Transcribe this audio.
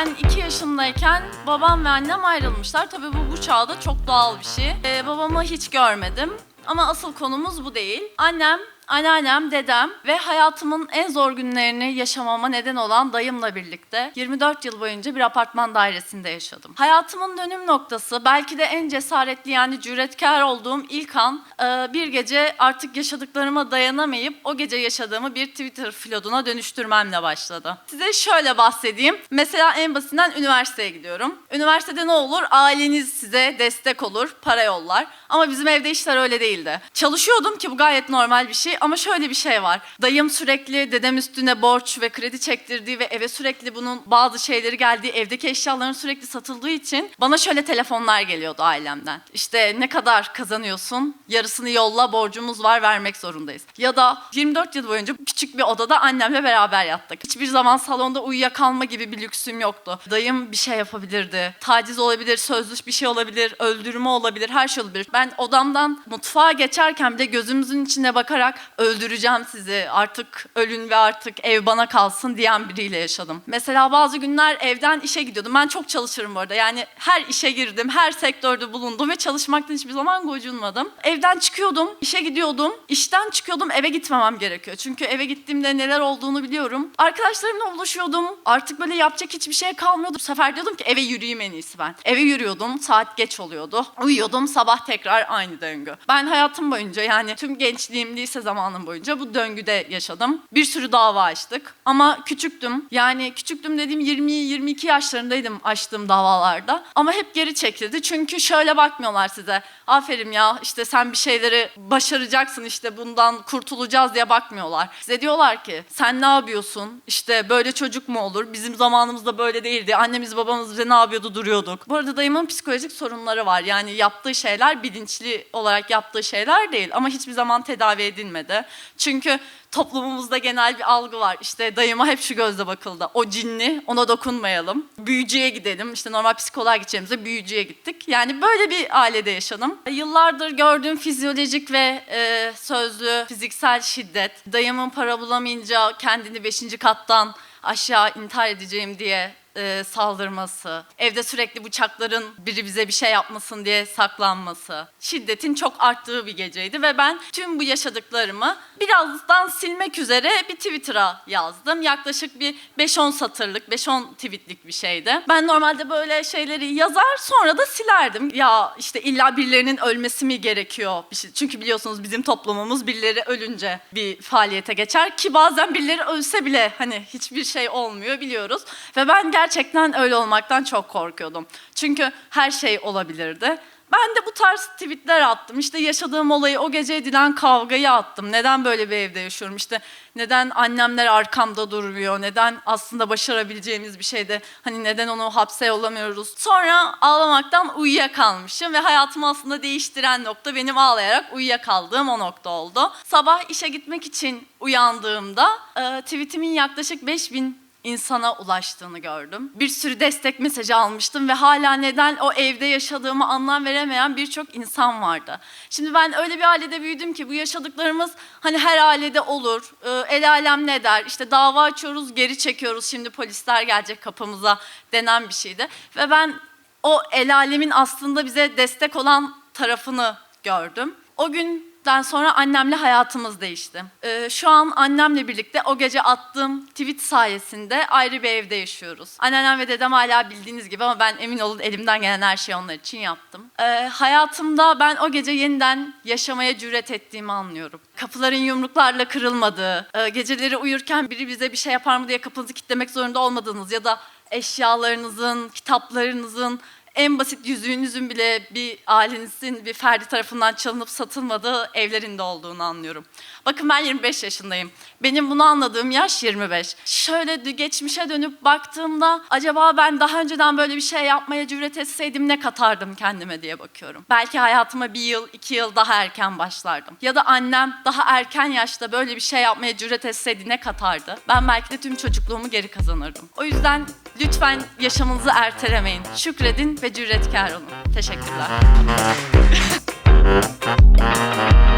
Ben iki yaşındayken babam ve annem ayrılmışlar. Tabii bu bu çağda çok doğal bir şey. Ee, babamı hiç görmedim. Ama asıl konumuz bu değil. Annem, anneannem, dedem ve hayatımın en zor günlerini yaşamama neden olan dayımla birlikte 24 yıl boyunca bir apartman dairesinde yaşadım. Hayatımın dönüm noktası, belki de en cesaretli yani cüretkar olduğum ilk an e, bir gece artık yaşadıklarıma dayanamayıp o gece yaşadığımı bir Twitter floduna dönüştürmemle başladı. Size şöyle bahsedeyim. Mesela en basitinden üniversiteye gidiyorum. Üniversitede ne olur? Aileniz size destek olur, para yollar. Ama bizim evde işler öyle değildi. Çalışıyordum ki bu gayet normal bir şey ama şöyle bir şey var. Dayım sürekli dedem üstüne borç ve kredi çektirdiği ve eve sürekli bunun bazı şeyleri geldiği, evdeki eşyaların sürekli satıldığı için bana şöyle telefonlar geliyordu ailemden. İşte ne kadar kazanıyorsun? Yarısını yolla, borcumuz var, vermek zorundayız. Ya da 24 yıl boyunca küçük bir odada annemle beraber yattık. Hiçbir zaman salonda uyuyakalma gibi bir lüksüm yoktu. Dayım bir şey yapabilirdi. Taciz olabilir, sözlü bir şey olabilir, öldürme olabilir, her şey olabilir. Ben odamdan mutfağa geçerken bile gözümüzün içine bakarak öldüreceğim sizi, artık ölün ve artık ev bana kalsın diyen biriyle yaşadım. Mesela bazı günler evden işe gidiyordum. Ben çok çalışırım bu arada. Yani her işe girdim, her sektörde bulundum ve çalışmaktan hiçbir zaman gocunmadım. Evden çıkıyordum, işe gidiyordum. İşten çıkıyordum, eve gitmemem gerekiyor. Çünkü eve gittiğimde neler olduğunu biliyorum. Arkadaşlarımla buluşuyordum. Artık böyle yapacak hiçbir şey kalmıyordu. Bu sefer diyordum ki eve yürüyeyim en iyisi ben. Eve yürüyordum, saat geç oluyordu. Uyuyordum, sabah tekrar aynı döngü. Ben hayatım boyunca yani tüm gençliğim, lise zamanım boyunca bu döngüde yaşadım. Bir sürü dava açtık. Ama küçüktüm. Yani küçüktüm dediğim 20-22 yaşlarındaydım açtığım davalarda. Ama hep geri çekildi. Çünkü şöyle bakmıyorlar size. Aferin ya işte sen bir şeyleri başaracaksın işte bundan kurtulacağız diye bakmıyorlar. Size diyorlar ki sen ne yapıyorsun? İşte böyle çocuk mu olur? Bizim zamanımızda böyle değildi. Annemiz babamız bize ne yapıyordu duruyorduk. Bu arada dayımın psikolojik sorunları var. Yani yaptığı şeyler bilinçli olarak yaptığı şeyler değil. Ama hiçbir zaman tedavi edilmedi. Çünkü toplumumuzda genel bir algı var. İşte dayıma hep şu gözle bakıldı. O cinli, ona dokunmayalım. Büyücüye gidelim. İşte normal psikoloğa gideceğimize büyücüye gittik. Yani böyle bir ailede yaşadım. Yıllardır gördüğüm fizyolojik ve e, sözlü fiziksel şiddet. Dayımın para bulamayınca kendini beşinci kattan aşağı intihar edeceğim diye e, saldırması, evde sürekli bıçakların biri bize bir şey yapmasın diye saklanması, şiddetin çok arttığı bir geceydi ve ben tüm bu yaşadıklarımı birazdan silmek üzere bir Twitter'a yazdım. Yaklaşık bir 5-10 satırlık, 5-10 tweetlik bir şeydi. Ben normalde böyle şeyleri yazar sonra da silerdim. Ya işte illa birilerinin ölmesi mi gerekiyor? Şey. Çünkü biliyorsunuz bizim toplumumuz birileri ölünce bir faaliyete geçer ki bazen birileri ölse bile hani hiçbir şey olmuyor biliyoruz. Ve ben gerçekten öyle olmaktan çok korkuyordum. Çünkü her şey olabilirdi. Ben de bu tarz tweetler attım. İşte yaşadığım olayı, o gece edilen kavgayı attım. Neden böyle bir evde yaşıyorum? İşte neden annemler arkamda durmuyor? Neden aslında başarabileceğimiz bir şeyde hani neden onu hapse yollamıyoruz? Sonra ağlamaktan uyuyakalmışım ve hayatımı aslında değiştiren nokta benim ağlayarak uyuyakaldığım o nokta oldu. Sabah işe gitmek için uyandığımda tweetimin yaklaşık 5000 insana ulaştığını gördüm. Bir sürü destek mesajı almıştım ve hala neden o evde yaşadığımı anlam veremeyen birçok insan vardı. Şimdi ben öyle bir ailede büyüdüm ki bu yaşadıklarımız hani her ailede olur. Ee, El alem ne der? İşte dava açıyoruz, geri çekiyoruz. Şimdi polisler gelecek kapımıza denen bir şeydi. Ve ben o el alemin aslında bize destek olan tarafını gördüm. O günden sonra annemle hayatımız değişti. Ee, şu an annemle birlikte o gece attığım tweet sayesinde ayrı bir evde yaşıyoruz. Anneannem ve dedem hala bildiğiniz gibi ama ben emin olun elimden gelen her şeyi onlar için yaptım. Ee, hayatımda ben o gece yeniden yaşamaya cüret ettiğimi anlıyorum. Kapıların yumruklarla kırılmadığı, e, geceleri uyurken biri bize bir şey yapar mı diye kapınızı kilitlemek zorunda olmadığınız ya da eşyalarınızın, kitaplarınızın, en basit yüzüğünüzün bile bir ailenizin bir ferdi tarafından çalınıp satılmadığı evlerinde olduğunu anlıyorum. Bakın ben 25 yaşındayım. Benim bunu anladığım yaş 25. Şöyle geçmişe dönüp baktığımda acaba ben daha önceden böyle bir şey yapmaya cüret etseydim ne katardım kendime diye bakıyorum. Belki hayatıma bir yıl, iki yıl daha erken başlardım. Ya da annem daha erken yaşta böyle bir şey yapmaya cüret etseydi ne katardı? Ben belki de tüm çocukluğumu geri kazanırdım. O yüzden lütfen yaşamınızı ertelemeyin. Şükredin ve cüretkar olun. Teşekkürler.